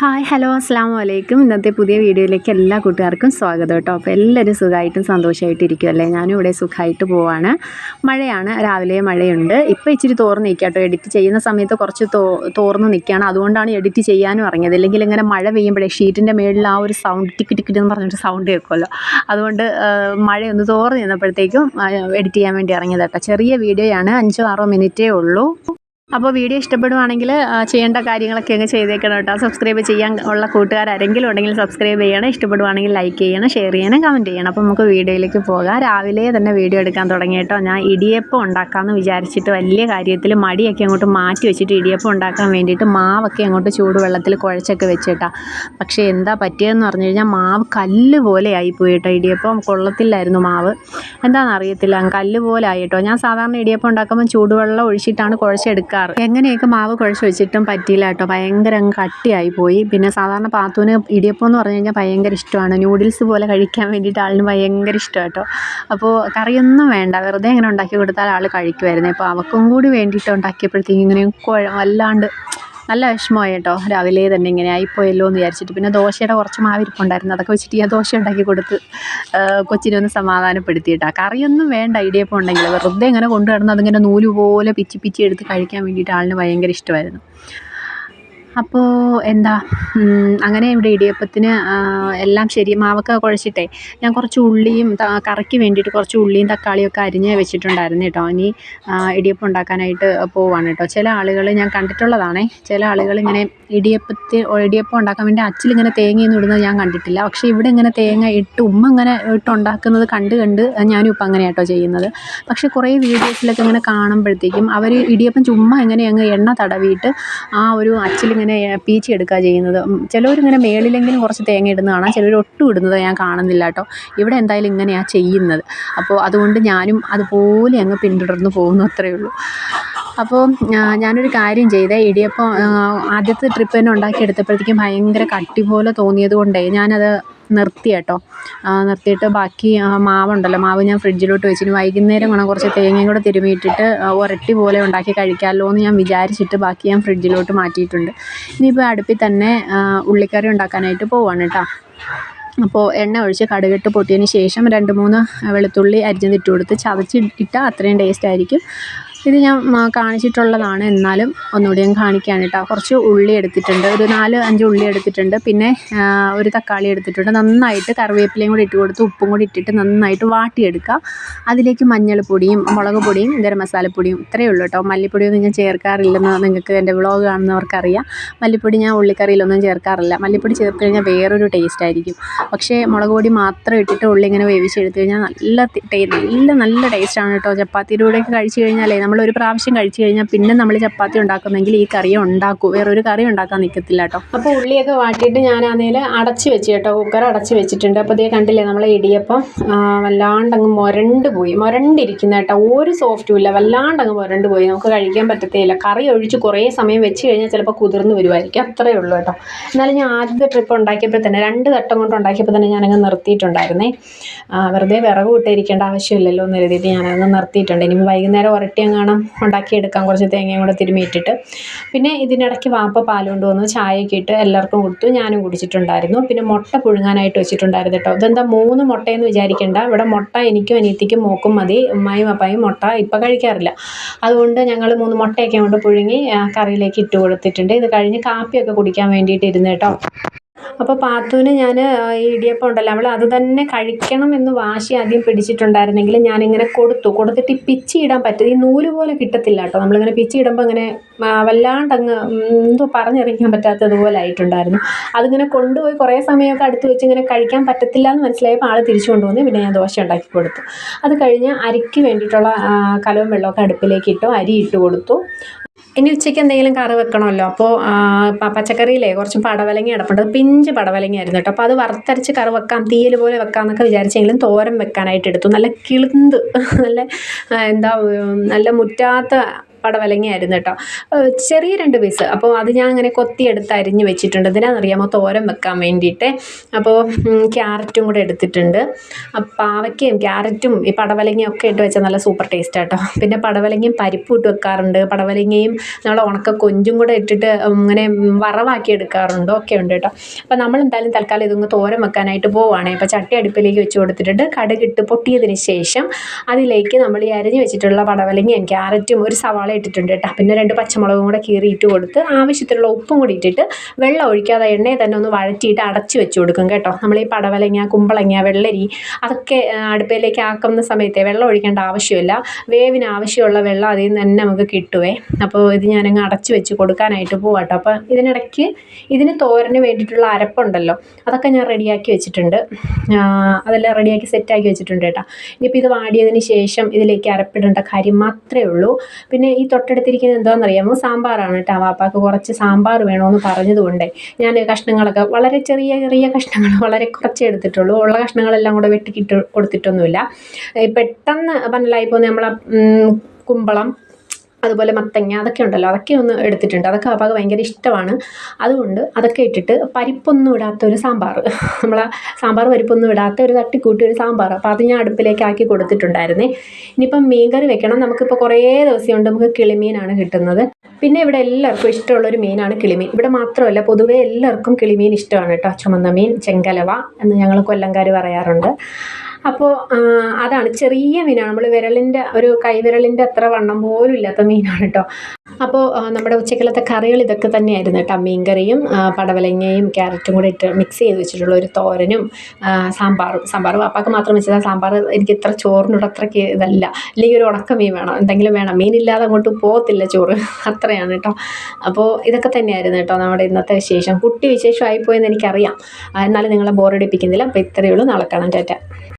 Hi hello അസ്സാം വലൈക്കും ഇന്നത്തെ പുതിയ വീഡിയോയിലേക്ക് എല്ലാ കൂട്ടുകാർക്കും സ്വാഗതം കേട്ടോ. അപ്പോൾ എല്ലാവരും സുഖമായിട്ടും സന്തോഷമായിട്ടും ഇരിക്കുമല്ലേ ഞാനും ഇവിടെ സുഖമായിട്ട് പോവാണ്. മഴയാണ് രാവിലെ മഴയുണ്ട്. ഇപ്പോൾ ഇച്ചിരി തോർന്ന് നിൽക്കുക കേട്ടോ. എഡിറ്റ് ചെയ്യുന്ന സമയത്ത് കുറച്ച് തോ തോർന്ന് നിൽക്കുകയാണ് അതുകൊണ്ടാണ് എഡിറ്റ് ചെയ്യാനും ഇറങ്ങിയത്. അല്ലെങ്കിൽ ഇങ്ങനെ മഴ പെയ്യുമ്പോഴേ ഷീറ്റിന്റെ മേളിൽ ആ ഒരു സൗണ്ട് ടിക്ക് ടിക്ക് എന്ന് പറഞ്ഞിട്ട് സൗണ്ട് കേൾക്കുമല്ലോ അതുകൊണ്ട് മഴയൊന്ന് തോർന്ന് നിന്നപ്പോഴത്തേക്കും എഡിറ്റ് ചെയ്യാൻ വേണ്ടി ഇറങ്ങിയത് കേട്ടോ. ചെറിയ വീഡിയോയാണ്. അഞ്ചോ ആറോ മിനിറ്റേ ഉള്ളൂ. അപ്പോൾ വീഡിയോ ഇഷ്ടപ്പെടുവാണെങ്കിൽ ചെയ്യേണ്ട കാര്യങ്ങളൊക്കെ അങ്ങ് ചെയ്തേക്കണം കേട്ടോ. സബ്സ്ക്രൈബ് ചെയ്യാൻ ഉള്ള കൂട്ടുകാരെങ്കിലും ഉണ്ടെങ്കിൽ സബ്സ്ക്രൈബ് ചെയ്യണം. ഇഷ്ടപ്പെടുവാണെങ്കിൽ ലൈക്ക് ചെയ്യണം ഷെയർ ചെയ്യണം കമന്റ് ചെയ്യണം. അപ്പോൾ നമുക്ക് വീഡിയോയിലേക്ക് പോകാം. രാവിലെ തന്നെ വീഡിയോ എടുക്കാൻ തുടങ്ങി കേട്ടോ. ഞാൻ ഇടിയപ്പം ഉണ്ടാക്കാമെന്ന് വിചാരിച്ചിട്ട് വലിയ കാര്യത്തിൽ മടിയൊക്കെ അങ്ങോട്ട് മാറ്റി വെച്ചിട്ട് ഇടിയപ്പം ഉണ്ടാക്കാൻ വേണ്ടിയിട്ട് മാവൊക്കെ അങ്ങോട്ട് ചൂടുവെള്ളത്തിൽ കുഴച്ചൊക്കെ വെച്ചിട്ടാ. പക്ഷേ എന്താ പറ്റിയതെന്ന് പറഞ്ഞു കഴിഞ്ഞാൽ മാവ് കല്ല് പോലെ ആയിപ്പോയി കേട്ടോ. ഇടിയപ്പം കൊള്ളത്തില്ലായിരുന്നു മാവ്. എന്താണെന്ന് അറിയത്തില്ല. കല്ല് പോലെ ആയിട്ടോ ഞാൻ സാധാരണ ഇടിയപ്പം ഉണ്ടാക്കുമ്പോൾ ചൂടുവെള്ളം ഒഴിച്ചിട്ടാണ് കുഴച്ചെടുക്കാറ് എങ്ങനെയൊക്കെ മാവ് കുഴച്ച് വെച്ചിട്ടും പറ്റിയില്ല കേട്ടോ. ഭയങ്കര അങ്ങ് കട്ടിയായി പോയി. പിന്നെ സാധാരണ പാത്തുവിന് ഇടിയപ്പം എന്ന് പറഞ്ഞു കഴിഞ്ഞാൽ ഭയങ്കര ഇഷ്ടമാണ്. നൂഡിൽസ് പോലെ കഴിക്കാൻ വേണ്ടിയിട്ട് ആളിന് ഭയങ്കര ഇഷ്ടം കേട്ടോ. അപ്പോൾ കറിയൊന്നും വേണ്ട. വെറുതെ ഇങ്ങനെ ഉണ്ടാക്കി കൊടുത്താൽ ആൾ കഴിക്കുമായിരുന്നു അപ്പോൾ അവൾക്കും കൂടി വേണ്ടിയിട്ട് ഉണ്ടാക്കിയപ്പോഴത്തേക്കും ഇങ്ങനെ വല്ലാണ്ട് നല്ല വിഷമമായി കേട്ടോ. രാവിലെ തന്നെ ഇങ്ങനെ ആയിപ്പോയല്ലോ എന്ന് വിചാരിച്ചിട്ട്. പിന്നെ ദോശയുടെ കുറച്ച് മാവിരിപ്പുണ്ടായിരുന്നു അതൊക്കെ വെച്ചിട്ട് ഞാൻ ദോശ ഉണ്ടാക്കി കൊടുത്ത് ആ, കൊച്ചിനെ ഒന്ന് സമാധാനപ്പെടുത്തിയിട്ടാ. കറിയൊന്നും വേണ്ട ഇടിയപ്പം ഉണ്ടെങ്കിൽ. വെറുതെ ഇങ്ങനെ കൊണ്ടു കിടന്ന് അതിങ്ങനെ നൂൽ പോലെ പിച്ചി പിച്ചി എടുത്ത് കഴിക്കാൻ വേണ്ടിയിട്ട് ആളിന് ഭയങ്കര ഇഷ്ടമായിരുന്നു. അപ്പോൾ എന്താ അങ്ങനെ ഇവിടെ ഇടിയപ്പത്തിന് എല്ലാം ശരി മാവൊക്കെ കുഴച്ചിട്ടേ ഞാൻ കുറച്ച് ഉള്ളിയും കറിക്ക് വേണ്ടിയിട്ട് കുറച്ച് ഉള്ളിയും തക്കാളിയും ഒക്കെ അരിഞ്ഞ് വെച്ചിട്ടുണ്ടായിരുന്നു കേട്ടോ. ഇനി ഇടിയപ്പം ഉണ്ടാക്കാനായിട്ട് പോവാണ് കേട്ടോ. ചില ആളുകൾ ഞാൻ കണ്ടിട്ടുള്ളതാണേ ചില ആളുകൾ ഇങ്ങനെ ഇടിയപ്പത്തിൽ ഇടിയപ്പം ഉണ്ടാക്കാൻ വേണ്ടി അച്ചിലിങ്ങനെ തേങ്ങയൊന്നും ഇടുന്നത് ഞാൻ കണ്ടിട്ടില്ല. പക്ഷേ ഇവിടെ ഇങ്ങനെ തേങ്ങ ഇട്ട് ഉമ്മ ഇങ്ങനെ ഇട്ട് ഉണ്ടാക്കുന്നത് കണ്ട് കണ്ട് ഞാനും ഇപ്പം അങ്ങനെ കേട്ടോ ചെയ്യുന്നത്. പക്ഷേ കുറേ വീഡിയോസിലൊക്കെ ഇങ്ങനെ കാണുമ്പോഴത്തേക്കും അവർ ഇടിയപ്പം ചുമ്മാ ഇങ്ങനെ അങ്ങ് എണ്ണ തടവിയിട്ട് ആ ഒരു അച്ചിലിങ്ങനെ പീച്ചി എടുക്കുക ചെയ്യുന്നത്. ചിലവരിങ്ങനെ മേളിലെങ്കിലും കുറച്ച് തേങ്ങ ഇടുന്നത് കാണാം. ചിലർ ഒട്ടും ഇടുന്നത് ഞാൻ കാണുന്നില്ല കേട്ടോ. ഇവിടെ എന്തായാലും ഇങ്ങനെയാണ് ചെയ്യുന്നത്. അപ്പോൾ അതുകൊണ്ട് ഞാനും അതുപോലെ അങ്ങ് പിന്തുടർന്ന് പോകുന്നു അത്രയേ ഉള്ളൂ. അപ്പോൾ ഞാനൊരു കാര്യം ചെയ്തേ. ഇടിയപ്പം ആദ്യത്തെ ട്രിപ്പ് തന്നെ ഉണ്ടാക്കിയെടുത്തപ്പോഴത്തേക്കും ഭയങ്കര കട്ടി പോലെ തോന്നിയത് കൊണ്ടേ ഞാനത് നിർത്തി കേട്ടോ നിർത്തിയിട്ട് ബാക്കി മാവുണ്ടല്ലോ. മാവ് ഞാൻ ഫ്രിഡ്ജിലോട്ട് വെച്ചിന്. വൈകുന്നേരം വേണം കുറച്ച് തേങ്ങയും കൂടെ തിരുമിയിട്ടിട്ട് ഒരട്ടി പോലെ ഉണ്ടാക്കി കഴിക്കാമല്ലോ എന്ന് ഞാൻ വിചാരിച്ചിട്ട് ബാക്കി ഞാൻ ഫ്രിഡ്ജിലോട്ട് മാറ്റിയിട്ടുണ്ട്. ഇനിയിപ്പോൾ അടുപ്പിൽ തന്നെ ഉള്ളിക്കറി ഉണ്ടാക്കാനായിട്ട് പോവാണ് കേട്ടോ. അപ്പോൾ എണ്ണ ഒഴിച്ച് കടുകിട്ട് പൊട്ടിയതിന് ശേഷം രണ്ട് മൂന്ന് വെളുത്തുള്ളി അരിഞ്ഞതിട്ട് കൊടുത്ത് ചതച്ച് ഇട്ടാൽ അത്രയും ടേസ്റ്റ് ആയിരിക്കും. ഇത് ഞാൻ കാണിച്ചിട്ടുള്ളതാണ്. എന്നാലും ഒന്നുകൂടി ഞാൻ കാണിക്കുകയാണ് കേട്ടോ. കുറച്ച് ഉള്ളി എടുത്തിട്ടുണ്ട്. ഒരു നാല് അഞ്ച് ഉള്ളി എടുത്തിട്ടുണ്ട്. പിന്നെ ഒരു തക്കാളി എടുത്തിട്ടുണ്ട്. നന്നായിട്ട് കറിവേപ്പിലയും കൂടി ഇട്ട് കൊടുത്ത് ഉപ്പും കൂടി ഇട്ടിട്ട് നന്നായിട്ട് വാട്ടിയെടുക്കുക. അതിലേക്ക് മഞ്ഞൾപ്പൊടിയും മുളക് പൊടിയും ഗരം മസാലപ്പൊടിയും ഇത്രയേ ഉള്ളൂ കേട്ടോ. മല്ലിപ്പൊടിയൊന്നും ഞാൻ ചേർക്കാറില്ലെന്ന് നിങ്ങൾക്ക് എന്റെ വ്ളോഗ് കാണുന്നവർക്കറിയാം. മല്ലിപ്പൊടി ഞാൻ ഉള്ളിക്കറിയിലൊന്നും ചേർക്കാറില്ല. മല്ലിപ്പൊടി ചേർത്ത് കഴിഞ്ഞാൽ വേറൊരു ടേസ്റ്റ് ആയിരിക്കും. പക്ഷേ മുളക് പൊടി മാത്രം ഇട്ടിട്ട് ഉള്ളി ഇങ്ങനെ വേവിച്ചെടുത്ത് കഴിഞ്ഞാൽ നല്ല നല്ല നല്ല ടേസ്റ്റാണ് കേട്ടോ. ചപ്പാത്തിയുടെ കഴിച്ച് കഴിഞ്ഞാലേ നമ്മൾ ഒരു പ്രാവശ്യം കഴിച്ചു കഴിഞ്ഞാൽ പിന്നെ നമ്മൾ ചപ്പാത്തി ഉണ്ടാക്കുന്നെങ്കിൽ ഈ കറി ഉണ്ടാക്കും. വേറൊരു കറി ഉണ്ടാക്കാൻ നിൽക്കത്തില്ല കേട്ടോ. അപ്പോൾ ഉള്ളിയൊക്കെ വാട്ടിയിട്ട് ഞാൻ അതിൽ അടച്ച് വെച്ച് കേട്ടോ കുക്കർ അടച്ച് വെച്ചിട്ടുണ്ട്. അപ്പോൾ ഇതേ കണ്ടില്ലേ നമ്മളെ ഇടിയപ്പം വല്ലാണ്ടങ്ങ് വല്ലാണ്ട് അങ്ങ് മുരണ്ട് പോയി. മുരണ്ടിരിക്കുന്ന കേട്ടോ ഒരു സോഫ്റ്റും ഇല്ല. വല്ലാണ്ട് അങ്ങ് മുരണ്ട് പോയി. നമുക്ക് കഴിക്കാൻ പറ്റത്തേയില്ല. കറി ഒഴിച്ച് കുറേ സമയം വെച്ച് കഴിഞ്ഞാൽ ചിലപ്പോൾ കുതിർന്ന് വരുമായിരിക്കും അത്രയേ ഉള്ളൂ കേട്ടോ. എന്നാലും ഞാൻ ആദ്യത്തെ ട്രിപ്പ് ഉണ്ടാക്കിയപ്പോൾ തന്നെ രണ്ട് തട്ടം കൊണ്ട് ഉണ്ടാക്കിയപ്പോൾ തന്നെ ഞാനങ്ങ് നിർത്തിയിട്ടുണ്ടായിരുന്നേ. വെറുതെ വിറക് കൂട്ടിയിരിക്കേണ്ട ആവശ്യമില്ലല്ലോ എന്ന് കരുതിയിട്ട് ഞാനങ്ങ് നിർത്തിയിട്ടുണ്ട്. ഇനി വൈകുന്നേരം ഉരട്ടി എങ്ങാണം ഉണ്ടാക്കിയെടുക്കാം കുറച്ച് തേങ്ങയും കൂടെ തിരുമിയിട്ടിട്ട് പിന്നെ ഇതിനിടയ്ക്ക് വാപ്പ പാൽ കൊണ്ടുവന്ന് ചായയൊക്കെ ഇട്ട് എല്ലാവർക്കും കൊടുത്തു. ഞാനും കുടിച്ചിട്ടുണ്ടായിരുന്നു. പിന്നെ മുട്ട പുഴുങ്ങാനായിട്ട് വെച്ചിട്ടുണ്ടായിരുന്നു കേട്ടോ. ഇതെന്താ മൂന്ന് മുട്ടയെന്ന് വിചാരിക്കേണ്ട. ഇവിടെ മുട്ട എനിക്കും അനിയത്തിക്കും മോക്കും മതി. ഉമ്മായും അപ്പായും മുട്ട ഇപ്പം കഴിക്കാറില്ല. അതുകൊണ്ട് ഞങ്ങൾ മൂന്ന് മുട്ടയൊക്കെ കൊണ്ട് പുഴുങ്ങി കറിയിലേക്ക് ഇട്ട് കൊടുത്തിട്ടുണ്ട്. ഇത് കഴിഞ്ഞ് കാപ്പിയൊക്കെ കുടിക്കാൻ വേണ്ടിയിട്ട് ഇരുന്ന് കേട്ടോ. അപ്പോൾ പാത്തുവിന് ഞാൻ ഈ ഇടിയപ്പം ഉണ്ടല്ലോ അവൾ അത് തന്നെ കഴിക്കണം എന്ന് വാശി ആദ്യം പിടിച്ചിട്ടുണ്ടായിരുന്നെങ്കിൽ ഞാനിങ്ങനെ കൊടുത്തു. കൊടുത്തിട്ട് ഈ പിച്ചി ഇടാൻ പറ്റും ഈ നൂൽ പോലെ കിട്ടത്തില്ല കേട്ടോ. നമ്മളിങ്ങനെ പിച്ചി അങ്ങനെ വല്ലാണ്ട് അങ്ങ് എന്തോ പറഞ്ഞറിയിക്കാൻ പറ്റാത്തതുപോലെ ആയിട്ടുണ്ടായിരുന്നു. അതിങ്ങനെ കൊണ്ടുപോയി കുറേ സമയമൊക്കെ അടുത്ത് വെച്ച് ഇങ്ങനെ കഴിക്കാൻ പറ്റത്തില്ല എന്ന് മനസ്സിലായപ്പോൾ ആൾ തിരിച്ചു കൊണ്ടുവന്ന്. പിന്നെ ഞാൻ ദോശ ഉണ്ടാക്കി കൊടുത്തു. അത് കഴിഞ്ഞ് അരിക്ക് വേണ്ടിയിട്ടുള്ള കലവും വെള്ളമൊക്കെ അടുപ്പിലേക്ക് ഇട്ടു. അരി ഇട്ട് കൊടുത്തു. ഇനി ഉച്ചയ്ക്ക് എന്തെങ്കിലും കറി വെക്കണമല്ലോ. അപ്പോൾ പച്ചക്കറിയിലേ കുറച്ച് പടവലങ്ങ അടപ്പുണ്ട്. അത് പിഞ്ച് പടവലങ്ങി ആയിരുന്നു കേട്ടോ. അപ്പോൾ അത് വറുത്തരച്ച് കറി വെക്കാം തീയൽ പോലെ വെക്കാം എന്നൊക്കെ വിചാരിച്ചെങ്കിലും തോരൻ വെക്കാനായിട്ട് എടുത്തു. നല്ല കിളുന്ത് നല്ല എന്താ നല്ല മുറ്റാത്ത പടവലങ്ങയായിരുന്നു കേട്ടോ. ചെറിയ രണ്ട് പീസ്. അപ്പോൾ അത് ഞാൻ അങ്ങനെ കൊത്തിയെടുത്ത് അരിഞ്ഞ് വെച്ചിട്ടുണ്ട്. ഇതിനാണെന്നറിയാമോ തോരൻ വെക്കാൻ വേണ്ടിയിട്ട്. അപ്പോൾ ക്യാരറ്റും കൂടെ എടുത്തിട്ടുണ്ട്. പാവയ്ക്കയും ക്യാരറ്റും ഈ പടവലങ്ങയും ഒക്കെ ഇട്ട് വെച്ചാൽ നല്ല സൂപ്പർ ടേസ്റ്റ് ആട്ടോ പിന്നെ പടവലങ്ങയും പരിപ്പും ഇട്ട് വെക്കാറുണ്ട്. പടവലങ്ങയും നമ്മൾ ഉണക്ക കൊഞ്ചും കൂടെ ഇട്ടിട്ട് ഇങ്ങനെ വറവാക്കി എടുക്കാറുണ്ട്. ഒക്കെ ഉണ്ട് കേട്ടോ. അപ്പോൾ നമ്മൾ എന്തായാലും തൽക്കാലം ഇതൊന്ന് തോരൻ വെക്കാനായിട്ട് പോവുകയാണേ. അപ്പോൾ ചട്ടി അടുപ്പിലേക്ക് വെച്ച് കൊടുത്തിട്ടുണ്ട്. കടുകിട്ട് പൊട്ടിയതിന് ശേഷം അതിലേക്ക് നമ്മൾ ഈ അരിഞ്ഞ് വെച്ചിട്ടുള്ള പടവലങ്ങയും ക്യാരറ്റും ഒരു സവാള ഇട്ടിട്ടുണ്ട് കേട്ടോ. പിന്നെ രണ്ട് പച്ചമുളകും കൂടെ ഇട്ട് കൊടുത്ത് ആവശ്യത്തിനുള്ള ഉപ്പും കൂടി ഇട്ടിട്ട് വെള്ളം ഒഴിക്കാതെ എണ്ണയെ തന്നെ ഒന്ന് വഴറ്റിയിട്ട് അടച്ച് വെച്ച് കൊടുക്കും കേട്ടോ. നമ്മൾ ഈ പടവലങ്ങ കുമ്പളങ്ങ വെള്ളരി അതൊക്കെ അടുപ്പയിലേക്ക് ആക്കുന്ന സമയത്തെ വെള്ളം ഒഴിക്കേണ്ട ആവശ്യമില്ല. വേവിന് ആവശ്യമുള്ള വെള്ളം അതിൽ നിന്ന് തന്നെ നമുക്ക് കിട്ടുവേ. അപ്പോൾ ഇത് ഞാനങ്ങ് അടച്ച് വെച്ച് കൊടുക്കാനായിട്ട് പോവാട്ടോ അപ്പോൾ ഇതിനിടയ്ക്ക് ഇതിന് തോരന് വേണ്ടിയിട്ടുള്ള അരപ്പുണ്ടല്ലോ അതൊക്കെ ഞാൻ റെഡിയാക്കി വെച്ചിട്ടുണ്ട്. അതെല്ലാം റെഡിയാക്കി സെറ്റാക്കി വെച്ചിട്ടുണ്ട് കേട്ടോ. ഇനിയിപ്പോൾ ഇത് വാടിയതിന് ശേഷം ഇതിലേക്ക് അരപ്പിടേണ്ട കാര്യം മാത്രമേ ഉള്ളൂ. പിന്നെ ഈ തൊട്ടടുത്തിരിക്കുന്നത് എന്താണെന്നറിയാമോ സാമ്പാറാണ് കേട്ടോ വാപ്പാക്ക് കുറച്ച് സാമ്പാർ വേണമെന്ന് പറഞ്ഞതുകൊണ്ട് ഞാൻ കഷ്ണങ്ങളൊക്കെ വളരെ ചെറിയ ചെറിയ കഷ്ണങ്ങൾ വളരെ കുറച്ചേ എടുത്തിട്ടുള്ളൂ. ഉള്ള കഷ്ണങ്ങളെല്ലാം കൂടെ വെട്ടിക്കിട്ട് കൊടുത്തിട്ടൊന്നുമില്ല. പെട്ടെന്ന് പന്നലായി പോകുന്ന നമ്മളെ കുമ്പളം അതുപോലെ മത്തങ്ങ അതൊക്കെ ഉണ്ടല്ലോ. അതൊക്കെ ഒന്ന് എടുത്തിട്ടുണ്ട്. അതൊക്കെ അപ്പാക്ക് ഭയങ്കര ഇഷ്ടമാണ്. അതുകൊണ്ട് അതൊക്കെ ഇട്ടിട്ട് പരിപ്പൊന്നും ഇടാത്ത ഒരു സാമ്പാർ. നമ്മൾ സാമ്പാർ പരിപ്പൊന്നും ഇടാത്ത ഒരു തട്ടിക്കൂട്ടി ഒരു സാമ്പാർ. അപ്പോൾ അത് ഞാൻ അടുപ്പിലേക്ക് ആക്കി കൊടുത്തിട്ടുണ്ടായിരുന്നേ. ഇനിയിപ്പം മീൻകറി വെക്കണം. നമുക്കിപ്പോൾ കുറേ ദിവസം കൊണ്ട് നമുക്ക് കിളിമീനാണ് കിട്ടുന്നത്. പിന്നെ ഇവിടെ എല്ലാവർക്കും ഇഷ്ടമുള്ള ഒരു മീനാണ് കിളിമീൻ. ഇവിടെ മാത്രമല്ല പൊതുവേ എല്ലാവർക്കും കിളിമീൻ ഇഷ്ടമാണ് കേട്ടോ. ചുമന്ന മീൻ ചെങ്കലവ എന്ന് ഞങ്ങൾ കൊല്ലംകാർ പറയാറുണ്ട്. അപ്പോൾ അതാണ് ചെറിയ മീനാണ്. നമ്മൾ വിരലിന്റെ ഒരു കൈവിരലിന്റെ അത്ര വണ്ണം പോലും ഇല്ലാത്ത മീനാണ് കേട്ടോ. അപ്പോൾ നമ്മുടെ ഉച്ചക്കലത്തെ കറികൾ ഇതൊക്കെ തന്നെയായിരുന്നു കേട്ടോ. മീൻകറിയും പടവലങ്ങയും ക്യാരറ്റും കൂടി ഇട്ട് മിക്സ് ചെയ്ത് വെച്ചിട്ടുള്ള ഒരു തോരനും സാമ്പാറും. സാമ്പാർ പാപ്പാക്ക് മാത്രം വെച്ചാൽ സാമ്പാർ എനിക്ക് ഇത്ര ചോറിനോട് അത്രയ്ക്ക് ഇതല്ല. അല്ലെങ്കിൽ ഒരു ഉണക്ക മീൻ വേണം. എന്തെങ്കിലും വേണം. മീനില്ലാതെ അങ്ങോട്ട് പോകത്തില്ല ചോറ്. അത്രയാണ് കേട്ടോ. അപ്പോൾ ഇതൊക്കെ തന്നെയായിരുന്നു കേട്ടോ നമ്മുടെ ഇന്നത്തെ വിശേഷം. കുട്ടി വിശേഷമായി പോയെന്ന് എനിക്കറിയാം എന്നാലും നിങ്ങളെ ബോറടിപ്പിക്കുന്നില്ല അപ്പോൾ ഇത്രയേ ഉള്ളൂ. നാളെ കാണാൻ ടാറ്റ.